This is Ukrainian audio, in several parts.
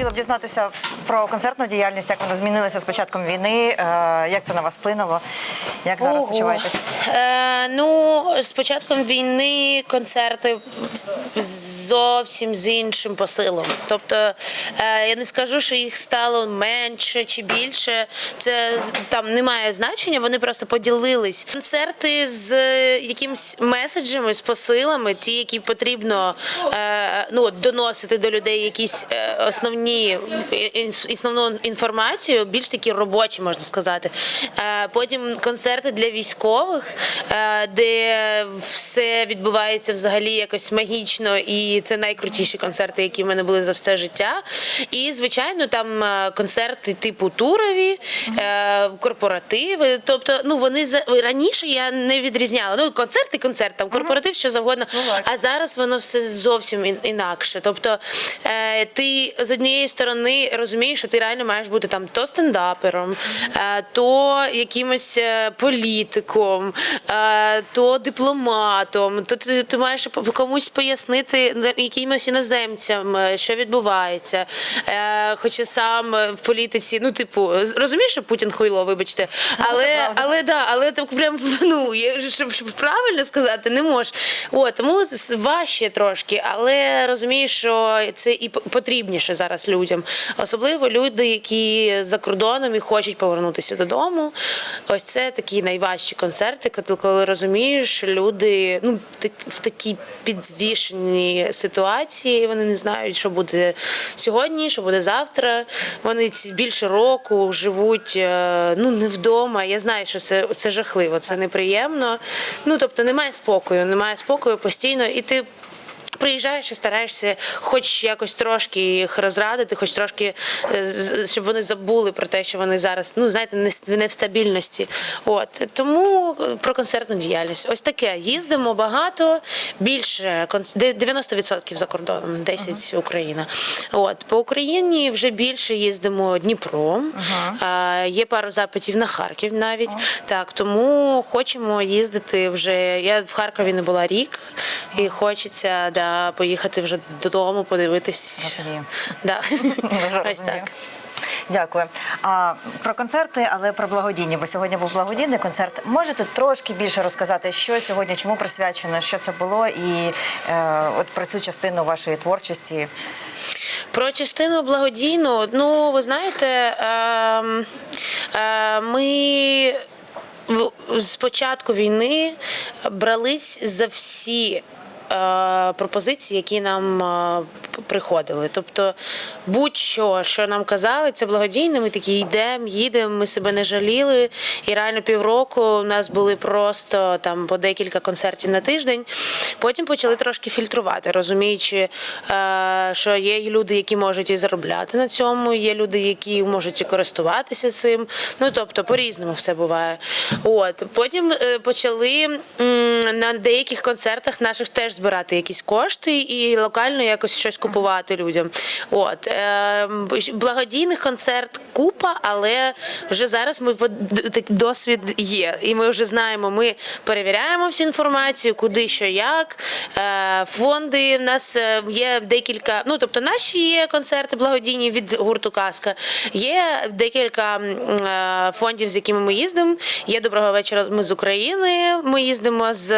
хотіла б дізнатися про концертну діяльність, як вона змінилася з початком війни, е, як це на вас вплинуло, як зараз Ого. почуваєтесь? Е, ну, з початком війни концерти зовсім з іншим посилом. Тобто е, я не скажу, що їх стало менше чи більше. Це там немає значення, вони просто поділились. Концерти з якимись меседжами, з посилами, ті, які потрібно е, ну, доносити до людей якісь е, основні ін- основну інформацію, більш такі робочі, можна сказати. Е, Потім концерти для військових, е, де все відбувається взагалі якось магічно, і це найкрутіші концерти, які в мене були за все життя. І звичайно, там е, концерти типу турові, корпоративи. Тобто, ну вони раніше я не відрізняла. Ну, концерт концерт, там корпоратив, що завгодно. А зараз воно все зовсім інакше. Тобто ти з однієї сторони розумієш, що ти реально маєш бути там то стендапером, е, то якимось е, політиком, е, то дипломатом, то ти, ти маєш комусь пояснити якимось іноземцям, що відбувається. Хоча сам в політиці, ну, типу, розумієш, що Путін хуйло, вибачте, але, правда. але да, але так прям ну я- щоб, щоб правильно сказати, не можеш. О, тому важче трошки, але розумієш, що це і потрібніше зараз людям, особливо люди, які за кордоном і хочуть повернутися додому. Ось це такі найважчі концерти, коли- розумієш, люди ну в такій підвішеній ситуації. Вони не знають, що буде сьогодні, що буде завтра. Вони ці- більше року живуть е, ну не вдома. Я знаю, що це, це жахливо, це неприємно. Ну тобто немає спокою, немає спокою постійно, і ти. Приїжджаєш і стараєшся хоч якось трошки їх розрадити, хоч трошки, е, щоб вони забули про те, що вони зараз, ну знаєте, не в стабільності. От тому е, про концертну діяльність. Ось таке. Їздимо багато, більше конц- 90% за кордоном, 10 Україна. От по Україні вже більше їздимо Дніпром. А, є пару запитів на Харків навіть. Так, тому хочемо їздити вже. Я в Харкові не була рік, і хочеться да, поїхати вже додому, подивитись. Да. Ось так. Дякую. А про концерти, але про благодійні, бо сьогодні був благодійний концерт. Можете трошки більше розказати, що сьогодні, чому присвячено, що це було, і е, от про цю частину вашої творчості. Про частину благодійну, ну ви знаєте, ем, е, ми з початку війни брались за всі. Е, Пропозиції, які нам е, приходили. Тобто, будь-що, що нам казали, це благодійне. Ми такі йдемо, їдемо, ми себе не жаліли. І реально півроку у нас були просто там по декілька концертів на тиждень. Потім почали трошки фільтрувати, розуміючи, е, що є люди, які можуть і заробляти на цьому, є люди, які можуть і користуватися цим. Ну тобто по-різному все буває. От потім почали на деяких концертах наших теж збирати якісь кошти і локально якось щось купувати людям. От е, благодійних концерт купа, але вже зараз ми такий досвід є, і ми вже знаємо. Ми перевіряємо всю інформацію, куди що як. Е, Фонди в нас е, є декілька. Ну тобто, наші є концерти благодійні від гурту Казка. Є декілька е, фондів, з якими ми їздимо. Є доброго вечора. Ми з України. Ми їздимо з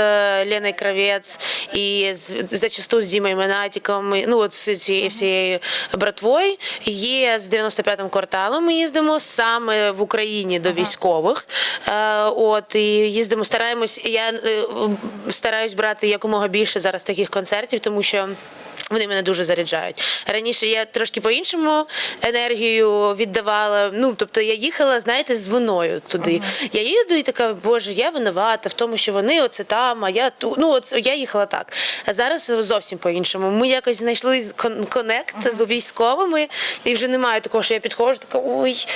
Леною Кравець і з зачасту з Дімою Менатіком. Ну от з цією всією братвою. Є з 95-м кварталом. Ми їздимо саме в Україні до військових. Е, От і їздимо, стараємось. Я е, стараюсь брати якомога більше зараз таких концертів, тому що. Вони мене дуже заряджають. Раніше я трошки по-іншому енергію віддавала. Ну, тобто я їхала, знаєте, з виною туди. Я їду і така, боже, я винувата в тому, що вони оце там, а я тут. Ну, от я їхала так. А зараз зовсім по-іншому. Ми якось знайшли кон- конект з військовими, і вже немає такого, що я підходжу, така ой.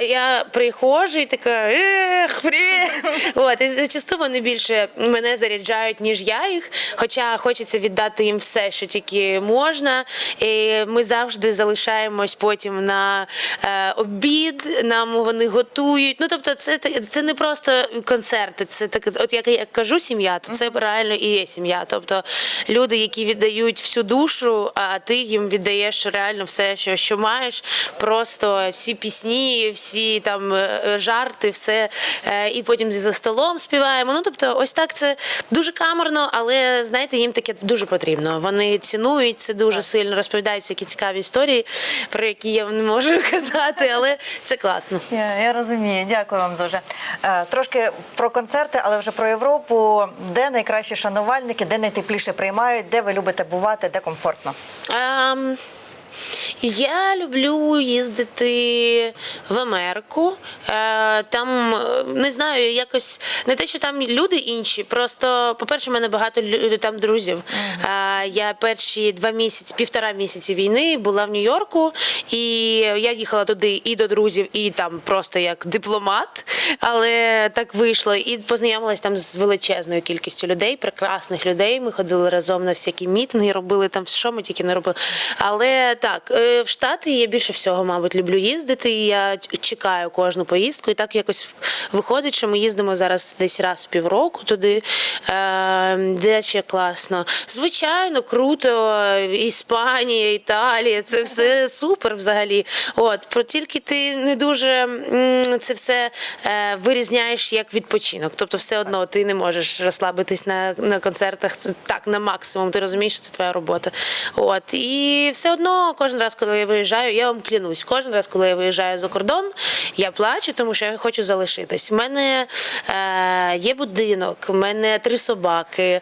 Я приходжу і така, ех, привіт. От, і зачасту вони більше мене заряджають, ніж я їх. Хоча хочеться віддати їм все, що тільки можна. І ми завжди залишаємось потім на е, обід. Нам вони готують. Ну тобто, це це не просто концерти. Це так, от як я кажу, сім'я, то це реально і є сім'я. Тобто люди, які віддають всю душу, а ти їм віддаєш реально все, що, що маєш. Просто всі пісні, всі там е, жарти, все. Е, І потім за столом співаємо. Ну тобто, ось так це дуже камерно, але знаєте, їм таке дуже потрібно. Вони цінують це дуже сильно, розповідають всякі цікаві історії, про які я не можу казати, але це класно. Я, я розумію, дякую вам дуже. Е, трошки про концерти, але вже про Європу. Де найкращі шанувальники, де найтепліше приймають, де ви любите бувати, де комфортно? Ем, я люблю їздити в Америку. Е, там е, не знаю, якось не те, що там люди інші. Просто, по-перше, в мене багато лю- там друзів. Е, я перші два місяці, півтора місяці війни була в Нью-Йорку, і я їхала туди і до друзів, і там просто як дипломат. Але так вийшло. І познайомилась там з величезною кількістю людей, прекрасних людей. Ми ходили разом на всякі мітинги, робили там що ми тільки не робили. Але так, е, в Штати я більше всього, мабуть, люблю їздити. І я чекаю кожну поїздку. І так якось виходить, що ми їздимо зараз десь раз в півроку туди, е, де ще класно. Звичайно, круто. Іспанія, Італія, це все супер взагалі. От, про тільки ти не дуже це все е, вирізняєш як відпочинок. Тобто, все одно ти не можеш розслабитись на, на концертах. Так на максимум. Ти розумієш, що це твоя робота. От і все одно, кожен раз, коли я виїжджаю, я вам клянусь, кожен раз, коли я виїжджаю за кордон, я плачу, тому що я хочу залишитись. У мене е, є будинок, в мене три собаки, е,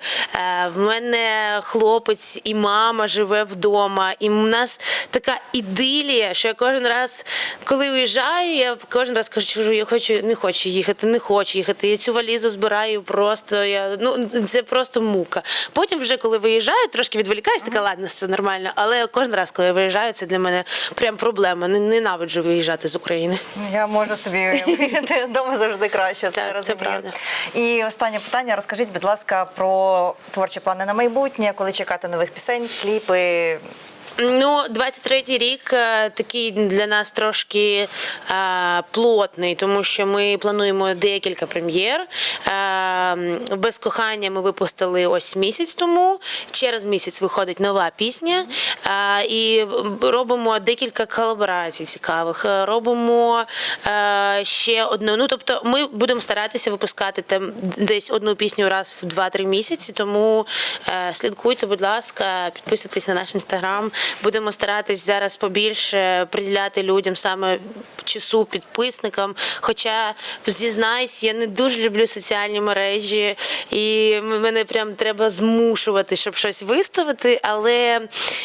в мене хлопець і мама живе вдома. І в нас така ідилія, що я кожен раз, коли уїжджаю, я кожен раз кажу, я хочу, не хочу їхати, не хочу їхати. Я цю валізу збираю просто. Я, ну, це просто мука. Потім, вже коли виїжджаю, трошки відволікаюсь, така ладно, все нормально. Але кожен раз, коли я виїжджаю, це для мене прям проблема. Ненавиджу виїжджати з України. Я можу собі уявити, вдома завжди краще. Це, Так, це розумію. правда. І останнє питання. Розкажіть, будь ласка, про творчі плани на майбутнє, коли чекати нових пісень, кліпи. Ну, 23-й рік е, такий для нас трошки е, плотний, тому що ми плануємо декілька прем'єр. Е, без кохання ми випустили ось місяць тому. Через місяць виходить нова пісня. Е, і робимо декілька колаборацій цікавих. Робимо е, ще одну. Ну, тобто, ми будемо старатися випускати там десь одну пісню раз в 2-3 місяці. Тому е, слідкуйте, будь ласка, підписуйтесь на наш інстаграм. Будемо старатись зараз побільше приділяти людям саме часу підписникам. Хоча зізнаюсь, я не дуже люблю соціальні мережі, і мене прям треба змушувати, щоб щось виставити. Але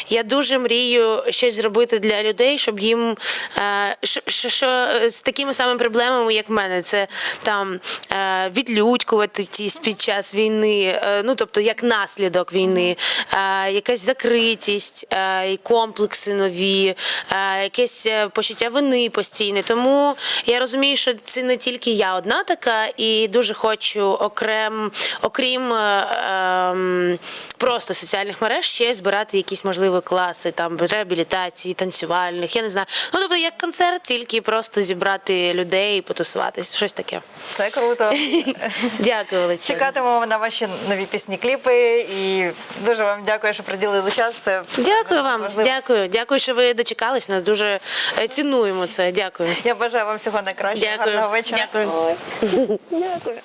я дуже мрію щось зробити для людей, щоб їм е, що, що, е, з такими самими проблемами, як в мене, це там е, відлюдькувати ті під час війни, ну тобто як наслідок війни, якась закритість, комплекси нові, якесь почуття вини постійне. Тому я розумію, що це не тільки я одна така, і дуже хочу окрем, окрім е, ем, просто соціальних мереж ще збирати якісь можливі класи там реабілітації, танцювальних. Я не знаю. Ну тобто як концерт, тільки просто зібрати людей, потусуватись, щось таке. Все круто. Дякую, величезне. Чекатимемо на ваші нові пісні, кліпи. І дуже вам дякую, що приділили час. Це Дякую вам, важливо. дякую. Дякую, що ви дочекались нас. Дуже е, цінуємо це. Дякую. Я бажаю вам всього найкращого. Дякую. Гарного вечора. Дякую. Дякую.